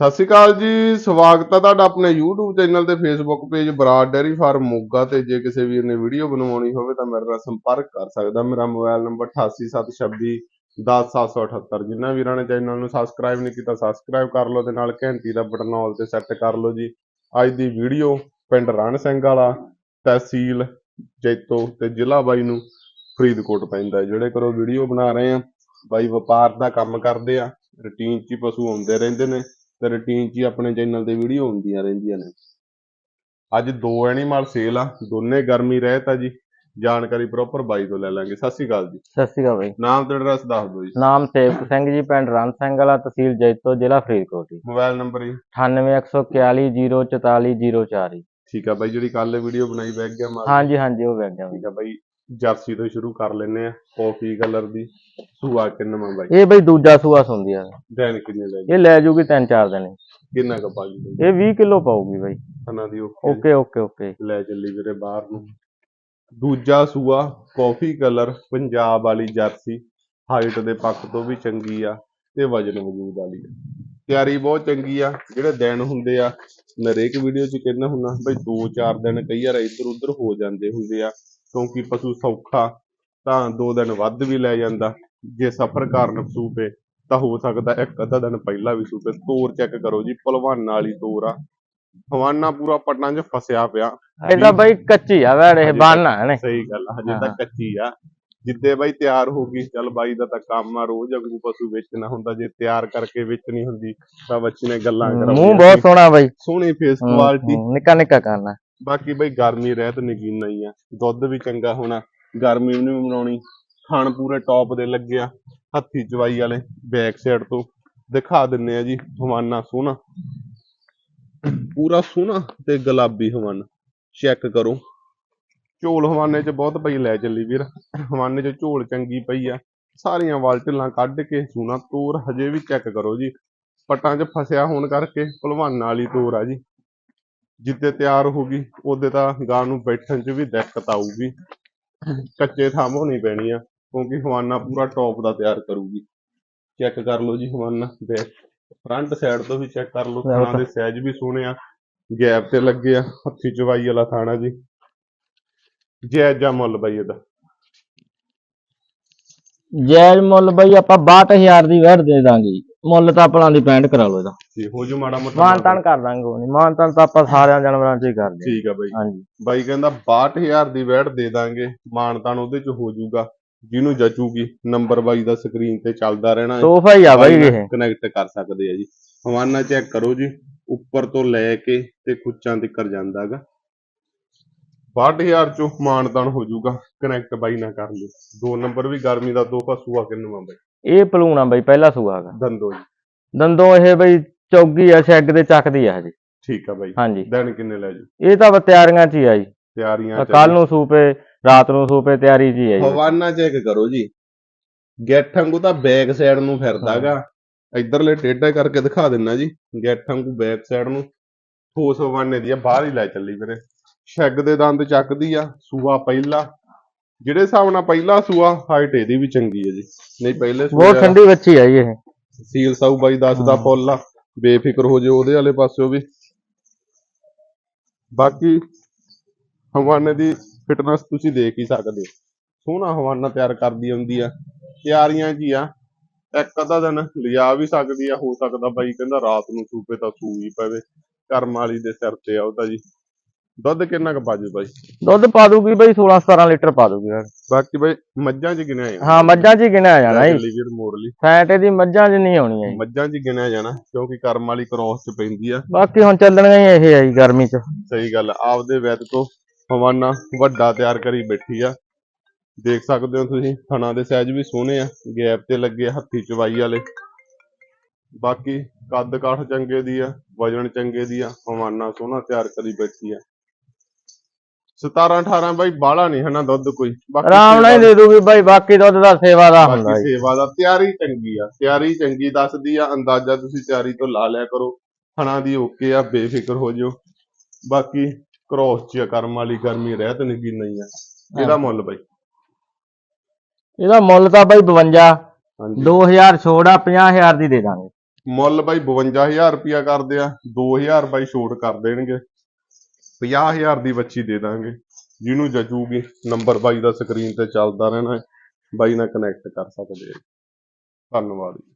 ਸਤਿ ਸ਼੍ਰੀ ਅਕਾਲ ਜੀ, ਸਵਾਗਤ ਹੈ ਤੁਹਾਡਾ ਆਪਣੇ YouTube ਚੈਨਲ ਤੇ Facebook page Brar dairy farm Moga ਤੇ। ਜੇ ਕਿਸੇ ਵੀਰ ਨੇ ਵੀਡੀਓ ਬਣਵਾਉਣੀ ਹੋਵੇ ਤਾਂ ਮੇਰੇ ਨਾਲ ਸੰਪਰਕ ਕਰ ਸਕਦਾ। ਮੇਰਾ ਮੋਬਾਈਲ ਨੰਬਰ 8876 10778 ਜਿਨ੍ਹਾਂ ਵੀਰਾਂ ਨੇ ਚੈਨਲ ਨੂੰ ਸਬਸਕ੍ਰਾਈਬ ਨਹੀਂ ਕੀਤਾ ਸਬਸਕ੍ਰਾਈਬ ਕਰ ਲਓ ਤੇ ਨਾਲ ਘੰਟੀ ਦਾ ਬਟਨ ਆਲ ਤੇ ਸੈੱਟ ਕਰ ਲਓ ਜੀ। ਅੱਜ ਦੀ ਵੀਡੀਓ ਪਿੰਡ ਰਣ ਸਿੰਘ ਵਾਲਾ, ਤਹਿਸੀਲ ਜੈਤੋ ਤੇ ਜ਼ਿਲ੍ਹਾ ਬਾਈ ਨੂੰ ਫਰੀਦਕੋਟ ਪੈਂਦਾ ਜਿਹੜੇ ਕਰੋ ਵੀਡੀਓ ਬਣਾ ਰਹੇ ਆ, ਬਾਈ ਵਪਾਰ ਦਾ ਕੰਮ ਕਰਦੇ ਆ ਰੂਟੀਨ 'ਚ ਹੀ ਪਸ਼ੂ ਆਉਂਦੇ ਰਹਿੰਦੇ ਨੇ। ਤੇ ਰੂਟੀਨ 'ਚ ਹੀ ਆਪਣੇ ਚੈਨਲ ਤੇ ਵੀਡੀਓ ਹੁੰਦੀਆਂ ਰਹਿੰਦੀਆਂ ਨੇ। ਅੱਜ ਦੋ ਐਨੀਮਲ ਸੇਲ ਆ ਦੋਨੇ ਗਰਮੀ ਰਹਿਤ ਆ ਜੀ। ਜਾਣਕਾਰੀ ਪ੍ਰੋਪਰ ਬਾਈ ਤੋਂ ਲੈ ਲਾਂਗੇ। ਸਤਿ ਸ਼੍ਰੀ ਅਕਾਲ ਜੀ। ਸਤਿ ਸ਼੍ਰੀ ਅਕਾਲ ਬਾਈ। ਨਾਮ ਤੇ ਐਡਰੈਸ ਦੱਸ ਦਿਓ ਜੀ। ਨਾਮ ਸੇਵਕ ਸਿੰਘ ਜੀ ਪਿੰਡ ਰਣ ਸਿੰਘ ਵਾਲਾ ਤਹਿਸੀਲ ਜੈਤੋ ਜ਼ਿਲ੍ਹਾ ਫਰੀਦਕੋਟ ਜੀ। ਮੋਬਾਈਲ ਨੰਬਰ ਜੀ। 9814404404 ਠੀਕ ਆ ਬਾਈ ਜਿਹੜੀ ਕੱਲ ਵੀਡੀਓ ਬਣਾਈ ਬੈਗ ਗਿਆ ਮਾਰ ਹਾਂਜੀ ਹਾਂਜੀ ਉਹ ਵੇਖ ਗਿਆ। ਠੀਕ ਆ ਬਾਈ। ਜਰਸੀ ਤੋਂ ਸ਼ੁਰੂ ਕਰ ਲੈਨੇ ਆ ਕਾਫੀ ਕਲਰ ਦੀ? ਸੂਆ ਕਿੰਨਾ ਬਾਈ? ਇਹ ਬਈ ਦੂਜਾ ਸੂਆ ਸੁੰਦੀ ਆ। ਦਿਨ ਕਿੰਨੇ ਲੈ ਇਹ ਲੈ ਜੂਗੀ ਤਿੰਨ ਚਾਰ ਦਿਨ ਕਿੰਨਾ ਕੁ ਪਾ ਗਈ ਬਾਈ ਇਹ 20 ਕਿਲੋ ਪਾਊਗੀ ਬਾਈ। ਥਣਾ ਦੀ ਓਕੇ। ਓਕੇ ਓਕੇ ਲੈ ਚੱਲੀ ਵੀਰੇ ਬਾਹਰ ਨੂੰ। ਦੂਜਾ ਸੂਆ ਕਾਫੀ ਕਲਰ ਪੰਜਾਬ ਵਾਲੀ ਜਰਸੀ। ਹਾਈਟ ਦੇ ਪੱਖ ਤੋਂ ਵੀ ਚੰਗੀ ਆ ਤੇ ਵਜਨ ਵਜੂਦ ਵਾਲੀ ਆ। ਤਿਆਰੀ ਬਹੁਤ ਚੰਗੀ ਆ। ਜਿਹੜੇ ਦਿਨ ਹੁੰਦੇ ਆ ਮੈਂ ਹਰੇਕ ਵੀਡੀਓ 'ਚ ਕਹਿੰਦਾ ਹੁੰਦਾ ਬਈ 2-4 ਦਿਨ ਕਈ ਵਾਰ ਇੱਧਰ ਉੱਧਰ ਹੋ ਜਾਂਦੇ ਹੁੰਦੇ ਆ। ਕਿਉਂਕਿ ਪਸ਼ੂ ਸੌਖਾ ਤਾਂ 2 ਦਿਨ ਵੱਧ ਵੀ ਲੈ ਜਾਂਦਾ। ਜੇ ਸਫ਼ਰ ਕਾਰਨ ਸੂਪੇ ਤਾਂ ਹੋ ਸਕਦਾ ਇੱਕ ਅੱਧਾ ਦਿਨ ਪਹਿਲਾਂ ਵੀ ਸੂਪੇ ਤੋਰ ਚੈੱਕ ਕਰੋ ਜੀ ਭਲਵਾਨਾਂ ਵਾਲੀ ਤੋਰ ਆ। ਹਵਾਨਾ ਪੂਰਾ ਪਟਨਾ 'ਚ ਫਸਿਆ ਪਿਆ। ਇਹ ਤਾਂ ਬਾਈ ਕੱਚੀ ਆ ਵੈੜ ਇਹ ਬਾਨਾ ਹੈ ਨੇ। ਸਹੀ ਗੱਲ ਹਜੇ ਤਾਂ। ਕੱਚੀ ਆ। ਜਿੱਦੇ ਬਾਈ ਤਿਆਰ ਹੋ ਗਈ ਚੱਲ ਬਾਈ ਦਾ ਤਾਂ ਕੰਮ ਆ ਰੋਜ਼ ਵਾਂਗੂ ਪਸ਼ੂ ਵੇਚਣਾ ਹੁੰਦਾ। ਜੇ ਤਿਆਰ ਕਰਕੇ ਵੇਚਣੀ ਹੁੰਦੀ ਤਾਂ ਬੱਚੀ ਨੇ ਗੱਲਾਂ ਮੂੰਹ ਕਰਾਉਣੀਆਂ ਬਹੁਤ। ਸੋਹਣਾ ਬਾਈ। ਸੋਹਣੀ ਫੇਸ ਕੁਆਲਿਟੀ ਨਿੱਕਾ ਨਿੱਕਾ ਕਰਨਾ। ਬਾਕੀ ਬਈ ਗਰਮੀ ਰਹਿਤ ਨਗੀਨਾ ਹੀ ਆ। ਦੁੱਧ ਵੀ ਚੰਗਾ ਹੋਣਾ, ਗਰਮੀ ਵੀ ਨਹੀਂ ਬਣਾਉਣੀ ਖਾਣ ਪੂਰੇ ਟੌਪ ਦੇ ਲੱਗਿਆ ਹੱਥੀ ਚਵਾਈ ਵਾਲੇ ਬੈਕ ਸਾਈਡ ਤੋਂ। ਦਿਖਾ ਦਿੰਨੇ ਆ ਜੀ, ਹਵਾਨਾ ਸੋਹਣਾ। ਪੂਰਾ ਸੋਹਣਾ ਤੇ ਗੁਲਾਬੀ ਹਵਾਨਾ। ਚੈੱਕ ਕਰੋ। ਝੋਲ ਹਵਾਨੇ 'ਚ ਬਹੁਤ ਪਈ ਲੈ ਚੱਲੀ ਵੀਰ। ਹਵਾਨੇ 'ਚ ਝੋਲ ਚੰਗੀ ਪਈ ਆ। ਸਾਰੀਆਂ ਵਾਲਟਲਾਂ ਕੱਢ ਕੇ ਸੋਹਣਾ ਤੋਰ, ਹਜੇ ਵੀ ਚੈੱਕ ਕਰੋ ਜੀ। ਪੱਟਾਂ 'ਚ ਫਸਿਆ ਹੋਣ ਕਰਕੇ, ਭਲਵਾਨਾਂ ਵਾਲੀ ਤੋਰ ਆ ਜੀ। ਜਿੱਦੇ ਤਿਆਰ ਹੋ ਗਈ ਉਹਦੇ ਤਾਂ ਗਾਂ ਨੂੰ ਬੈਠਣ 'ਚ ਵੀ ਦਿੱਕਤ ਆਊਗੀ। ਕੱਚੇ ਥਾਂ ਹੋਣੀ ਪੈਣੀ ਆ ਕਿਉਂਕਿ ਹਵਾਨਾ ਪੂਰਾ ਟੌਪ ਦਾ ਤਿਆਰ ਕਰੂਗੀ। ਚੈੱਕ ਕਰ ਲਓ ਜੀ ਹਵਾਨਾ ਬੈਕ ਫਰੰਟ ਸਾਈਡ ਤੋਂ ਵੀ ਚੈੱਕ ਕਰ ਲਓ ਥਾਣਾ ਦੇ ਸਾਈਜ਼ ਵੀ ਸੋਹਣੇ ਆ। ਗੈਪ ਤੇ ਲੱਗੇ ਆ ਹੱਥੀ ਚਵਾਈ ਵਾਲਾ ਥਾਣਾ ਜੀ। ਜਾਇਜ਼ਾ ਮੁੱਲ ਬਾਈ ਇਹਦਾ। ਜਾਇਜ਼ ਮੁੱਲ ਬਾਈ ਆਪਾਂ 62000 ਦੀ ਵੈੜ ਦੇ ਦਾਂਗੇ ਜੀ। ਮੁੱਲ ਤਾਂ ਆਪਣਾ ਦੀ ਪੈਂਟ ਕਰਾ ਲਓ ਇਹਦਾ। ਤੇ ਹੋ ਜੂ ਮਾੜਾ ਮੋਟਾ ਮਾਨ ਤਾਨ ਕਰ ਦਾਂਗੇ ਉਹ ਨਹੀਂ ਮਾਨ ਤਾਨ ਤਾਂ ਆਪਾਂ ਸਾਰਿਆਂ ਜਾਨਵਰਾਂ 'ਚ ਹੀ ਕਰਦੇ ਠੀਕ ਆ ਬਾਈ। ਹਾਂਜੀ। ਬਾਈ ਕਹਿੰਦਾ 62000 ਦੀ ਵੈਟ ਦੇ ਦਾਂਗੇ। ਮਾਨਤਾਨ ਉਹਦੇ ਚ ਹੋ ਜਾਊਗਾ ਜਿਹਨੂੰ ਜਚੂਗੀ ਨੰਬਰ ਬਾਈ ਦਾ ਸਕਰੀਨ ਤੇ ਚੱਲਦਾ ਰਹਿਣਾ ਹੈ। ਤੋਹਫਾ ਹੀ ਆ ਬਾਈ ਇਹ। ਕਨੈਕਟ ਕਰ ਸਕਦੇ ਆ ਜੀ। ਹਵਾਨਾ ਚੈੱਕ ਕਰੋ ਜੀ। ਉੱਪਰ ਤੋਂ ਲੈ ਕੇ ਤੇ ਕੁੱਚਾਂ ਤੱਕ ਜਾਂਦਾਗਾ 62000 ਚੋਂ ਮਾਨਤਾਨ ਹੋ ਜਾਊਗਾ ਕਨੈਕਟ ਬਾਈ ਨਾ ਕਰ ਲਿਓ। ਦੋ ਨੰਬਰ ਵੀ ਗਰਮੀ ਦਾ ਤੋਹਫਾ ਸੂਆ ਕਿੰਨਵਾਂ ਬਾਈ। ਇਹ ਪਲੂਣਾ ਬਾਈ ਪਹਿਲਾ ਸੂਆ ਹੈਗਾ। ਦੰਦੋ ਜੀ। ਦੰਦੋਂ ਇਹ ਬਈ ਚੌਗੀ ਆ ਛੱਗ ਦੇ ਚੱਕਦੀ ਆ ਹਜੇ ਠੀਕ ਆ ਬਾਈ। ਹਾਂਜੀ। ਦਿਨ ਕਿੰਨੇ ਲੈ ਜੀ? ਇਹ ਤਾਂ ਬਸ ਤਿਆਰੀਆਂ 'ਚ ਹੀ ਆ ਜੀ। ਤਿਆਰੀਆਂ ਕੱਲ ਨੂੰ ਸੂਪੇ ਰਾਤ ਨੂੰ ਸੂਪੇ ਤਿਆਰੀ ਹੀ ਆ ਜੀ। ਹਵਾਨਾ ਚੈੱਕ ਕਰੋ ਜੀ। ਗੈਟ ਵਾਂਗੂ ਤਾਂ ਬੈਕ ਸਾਈਡ ਨੂੰ ਫਿਰਦਾਗਾ। ਇਧਰਲੇ ਟੇਢਾ ਕਰਕੇ ਦਿਖਾ ਦਿੰਨਾ ਜੀ। ਗੈਟ ਵਾਂਗੂ ਬੈਕ ਸਾਈਡ ਨੂੰ। ਠੋਸ ਹਵਾਨੇ ਦੀ ਆ ਬਾਹਰ ਹੀ ਲੈ ਚੱਲੀ ਵੀਰੇ। ਸ਼ੈਗ ਦੇ ਦੰਦ ਚੱਕਦੀ ਆ ਸੂਆ ਪਹਿਲਾ। ਜਿਹੜੇ ਹਿਸਾਬ ਨਾਲ ਪਹਿਲਾ ਸੂਆ ਹਾਈਟ ਇਹਦੀ ਵੀ ਚੰਗੀ ਹੈ ਜੀ। ਨਹੀਂ ਪਹਿਲੇ ਬਹੁਤ ਸੂਏ ਠੰਡੀ ਬੱਚੀ ਜੀ ਇਹ। ਸੀਲ ਸਾਊ ਬਾਈ ਦੱਸਦਾ ਹਾਂ। ਫੁੱਲ ਆ ਬੇਫਿਕਰ ਹੋ ਜਿਓ ਉਹਦੇ ਵਾਲੇ ਪਾਸਿਓ ਵੀ। ਬਾਕੀ ਹਵਾਨੇ ਦੀ ਫਿਟਨੈਸ ਤੁਸੀਂ ਦੇਖ ਹੀ ਸਕਦੇ ਹੋ। ਸੋਹਣਾ ਹਵਾਨਾ ਤਿਆਰ ਕਰਦੀ ਹੁੰਦੀ ਆ। ਤਿਆਰੀਆਂ ਕੀ ਆ? ਇੱਕ ਅੱਧਾ ਦਿਨ ਲਿਜਾ ਵੀ ਸਕਦੀ ਆ ਹੋ ਸਕਦਾ ਬਾਈ ਕਹਿੰਦਾ ਰਾਤ ਨੂੰ ਸੂਪੇ ਤਾਂ ਸੂ ਹੀ ਪਵੇ। ਕਰਮ ਵਾਲੀ ਦੇ ਸਿਰ ਤੇ ਆ ਤਾਂ ਜੀ। ਦੁੱਧ ਕਿੰਨਾ ਕੁ ਬਾਜੂ ਬਾਈ? ਦੁੱਧ ਪਾ ਦੂਗੀ ਬਈ 16 17 ਲੀਟਰ ਪਾ ਦੂਗੀ ਯਾਰ। ਬਾਕੀ ਬਾਈ ਮੱਝਾਂ 'ਚ ਗਿਣਿਆ ਜਾਣਾ। ਹਾਂ ਮੱਝਾਂ 'ਚ ਹੀ ਗਿਣਿਆ ਜਾਣਾ ਜੀ। ਲੀਵਰ ਲਈ ਫੈਟ ਇਹਦੀ ਮੱਝਾਂ 'ਚ ਨਹੀਂ ਆਉਣੀ ਹੈ ਮੱਝਾਂ 'ਚ ਗਿਣਿਆ ਜਾਣਾ ਕਿਉਂਕਿ ਕਰਮ ਵਾਲੀ ਕ੍ਰੋਸ 'ਚ ਪੈਂਦੀ ਆ। ਬਾਕੀ ਹੁਣ ਚੱਲਣੀਆਂ ਹੀ ਇਹ ਹੈ ਜੀ ਗਰਮੀ 'ਚ। ਸਹੀ ਗੱਲ ਆ, ਆਪਦੇ ਵੈਦ ਤੋਂ ਹਵਾਨਾ ਵੱਡਾ ਤਿਆਰ ਕਰੀ ਬੈਠੀ ਆ। ਦੇਖ ਸਕਦੇ ਹੋ ਤੁਸੀਂ ਥਣਾ ਦੇ ਸਾਈਜ਼ ਵੀ ਸੋਹਣੇ ਆ ਗੈਪ ਤੇ ਲੱਗੇ ਆ, ਹੱਥੀ ਚਵਾਈ ਵਾਲੇ। ਬਾਕੀ ਕੱਦ ਕਾਠ ਚੰਗੇ ਦੀ ਆ ਵਜਨ ਚੰਗੇ ਦੀ ਆ ਹਵਾਨਾ ਸੋਹਣਾ ਤਿਆਰ ਕਰੀ ਬੈਠੀ ਆ। 17 18 ਬਾਈ ਬਾਹਲਾ ਨਹੀਂ ਹਨਾ ਦੁੱਧ ਕੋਈ। ਬਾਕੀ ਆਰਾਮ ਨਾਲ ਹੀ ਦੇ ਦੂਗੀ ਬਾਈ ਬਾਕੀ ਦੁੱਧ ਦਾ ਸੇਵਾ ਦਾ ਹੁੰਦਾ ਬਾਕੀ ਜੀ। ਸੇਵਾ ਦਾ ਤਿਆਰੀ ਚੰਗੀ ਆ ਤਿਆਰੀ ਚੰਗੀ ਦੱਸਦੀ ਆ ਅੰਦਾਜ਼ਾ ਤੁਸੀਂ ਤਿਆਰੀ ਤੋਂ ਲਾ ਲਿਆ ਕਰੋ। ਥਣਾ ਦੀ ਓਕੇ ਆ ਬੇਫਿਕਰ ਹੋ ਜਿਓ। ਬਾਕੀ ਕ੍ਰੋਸ ਚ ਆ, ਕਰਮ ਵਾਲੀ ਗਰਮੀ ਰਹਿਤ ਨਗੀ ਨਹੀਂ ਆ। ਇਹਦਾ ਮੁੱਲ ਬਾਈ। ਇਹਦਾ ਮੁੱਲ ਤਾਂ ਬਾਈ 52 ਹਾਂਜੀ। 2000 ਛੋੜ ਆ 50000 ਦੀ ਦੇ ਦਾਂਗੇ। ਮੁੱਲ ਬਾਈ 52000 ਰੁਪਿਆ ਕਰਦੇ ਆ 2000 ਬਾਈ ਛੋਟ ਕਰ ਦੇਣਗੇ। 50000 ਦੀ ਬੱਚੀ ਦੇ ਦਾਂਗੇ। ਜਿਹਨੂੰ ਜਚੂਗੀ, ਨੰਬਰ ਬਾਈ ਦਾ ਸਕਰੀਨ ਤੇ ਚੱਲਦਾ ਰਹਿਣਾ ਹੈ। ਬਾਈ ਨਾਲ ਕਨੈਕਟ ਕਰ ਸਕਦੇ ਆ ਧੰਨਵਾਦ ਜੀ।